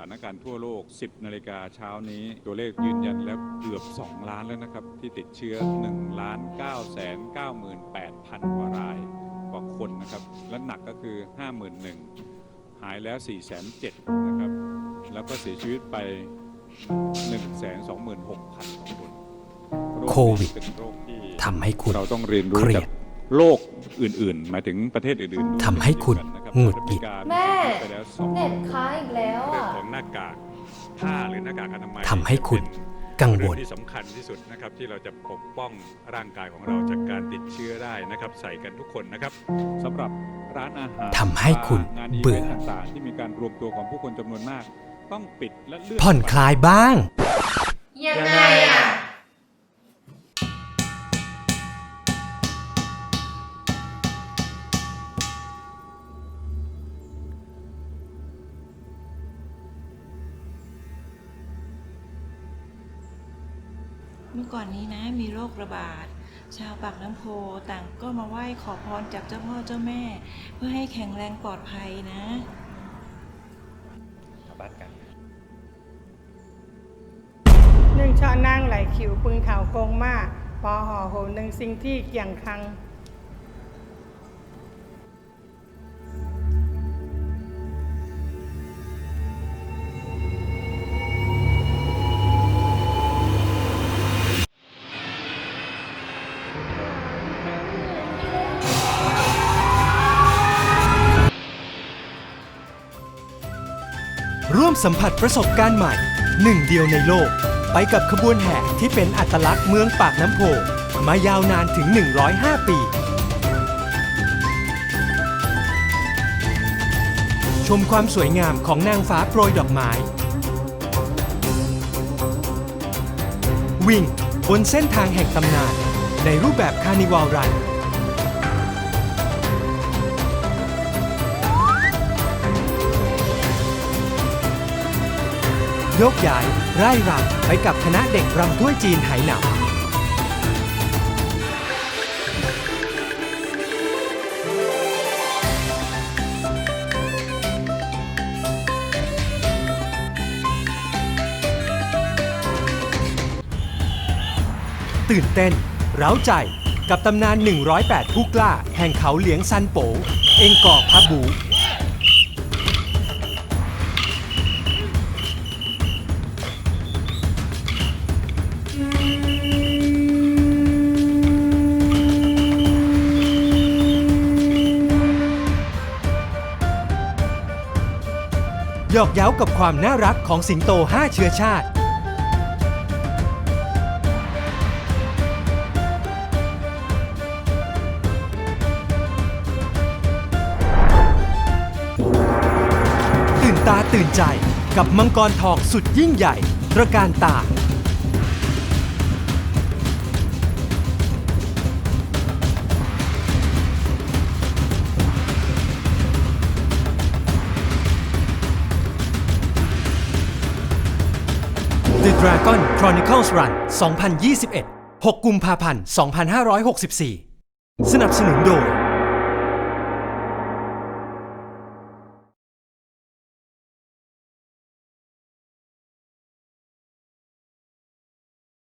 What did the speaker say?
ถานการณ์ทั่วโลก 10 นาฬิกาเช้านี้ ตัวเลขยืนยันแล้วเกือบ 2 ล้านแล้วนะครับ ที่ติดเชื้อ1ล้าน9แสน98,000กว่ารายกว่าคนนะครับ และหนักก็คือ 51,000 หายแล้ว 4 7 0 0 0นะครับ แล้วก็เสียชีวิตไป 1 2 6 0 0 0คนโรโควิดเป็นโรคที่ทำให้คุณเราต้องเรียนรู้เครียจาดกโลกอื่นๆ หมายถึงประเทศอื่นๆด้วยทำให้คุณ เช่นเดียวกันนะครับหงุดหงิด แม่ ไปแล้วสองเน็ตค้างอีกแล้วเรื่องอะของหน้ากากผ้าหรือหน้ากากอนามัยทำให้คุณกังวลเรื่องที่สำคัญที่สุดนะครับที่เราจะปกป้องร่างกายของเราจากการติดเชื้อได้นะครับ ใส่กันทุกคนนะครับสำหรับร้านอาหารทำให้คุณงานอีเบื่เวอนต์ต่างๆที่มีการรวมตัวของผู้คนจำนวนมาก ต้องปิดและเลื่อนผ่อนคลายบ้าง ยังไง มื่อก่อนนี้นะมีโรคระบาด ชาวปากน้ำโพต่างก็มาไหว้ขอพรจากเจ้าพ่อเจ้าแม่ เพื่อให้แข็งแรงปลอดภัยนะหนึ่งชอนั่งไหลขิวปึงข่าวกงมาปอห่อโหหนึ่งสิ่งที่เกี่ยงคัง ร่วมสัมผัสประสบการณ์ใหม่ หนึ่งเดียวในโลก ไปกับขบวนแห่ที่เป็นอัตลักษณ์เมืองปากน้ำโพมายาวนานถึง 105 ปี ชมความสวยงามของนางฟ้าโปรยดอกไม้ วิ่งบนเส้นทางแห่งตำนาน ในรูปแบบคาร์นิวัลรัน ยกย้ายไร่รำไปกับคณะเด็กรำถ้วยจีนไหหนำตื่นเต้น เร้าใจกับตำนาน 108 ผู้กล้า แห่งเขาเหลียงซันโป เองกอกพับบู หยอกเย้ากับความน่ารักของสิงโต 5 เชื้อชาติ ตื่นตาตื่นใจกับมังกรทองสุดยิ่งใหญ่ ตระการตา Dragon Chronicles Run 2021 6 กุมภาพันธ์ 2564 สนับสนุนโดย